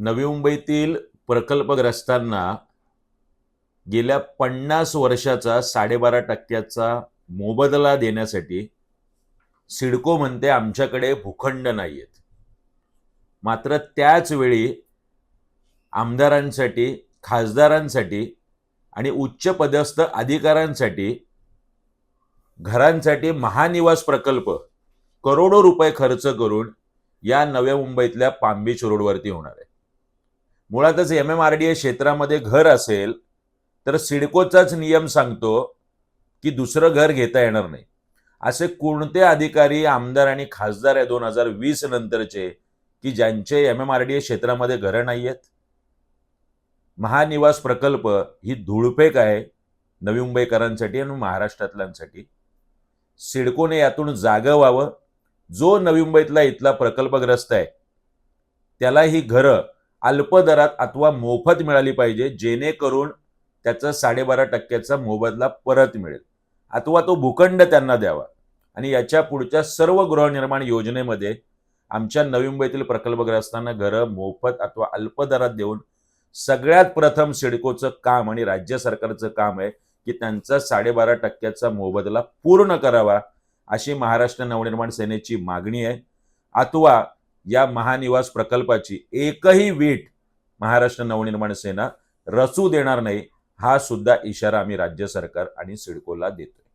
नवी मुंबईतील प्रकल्पग्रस्तांना गेल्या पन्नास वर्षाचा साडेबारा टक्क्याचा मोबदला देण्यासाठी सिडको म्हणते आमच्याकडे भूखंड नाहीयेत. मात्र त्याच वेळी आमदारांसाठी खासदारांसाठी आणि उच्च पदस्थ अधिकाऱ्यांसाठी घरांसाठी महानिवास प्रकल्प करोडो रुपये खर्च करून या नव्या मुंबईतल्या पांबीच रोडवरती होणार आहे. मुळातच M M R D A क्षेत्रामध्ये घर असेल तर सिडकोचाच नियम सांगतो की दुसरं घर घेता येणार नाही. असे कोणते अधिकारी आमदार आणि खासदार आहे दोन हजार वीस नंतरचे की ज्यांचे M M R D A क्षेत्रामध्ये घरं नाही आहेत? महानिवास प्रकल्प ही धुळफेक आहे नवी मुंबईकरांसाठी आणि महाराष्ट्रातल्यांसाठी. सिडकोने यातून जागं व्हावं. जो नवी मुंबईतला इथला प्रकल्पग्रस्त आहे त्याला ही घरं अल्प दरात अथवा मोफत मिळाली पाहिजे जेणेकरून त्याचा साडेबारा टक्क्याचा मोबदला परत मिळेल. अथवा तो भूखंड त्यांना द्यावा. आणि याच्या पुढच्या सर्व गृहनिर्माण योजनेमध्ये आमच्या नवी मुंबईतील प्रकल्पग्रस्तांना घरं मोफत अथवा अल्प दरात देऊन सगळ्यात प्रथम सिडकोचं काम आणि राज्य सरकारचं काम आहे की त्यांचा साडेबारा टक्क्याचा मोबदला पूर्ण करावा अशी महाराष्ट्र नवनिर्माण सेनेची मागणी आहे. अथवा या महानिवास प्रकल्पाची एकही वीट महाराष्ट्र नवनिर्माण सेना रचू देणार नाही हा सुद्धा इशारा आम्ही राज्य सरकार आणि सिडकोला देतोय.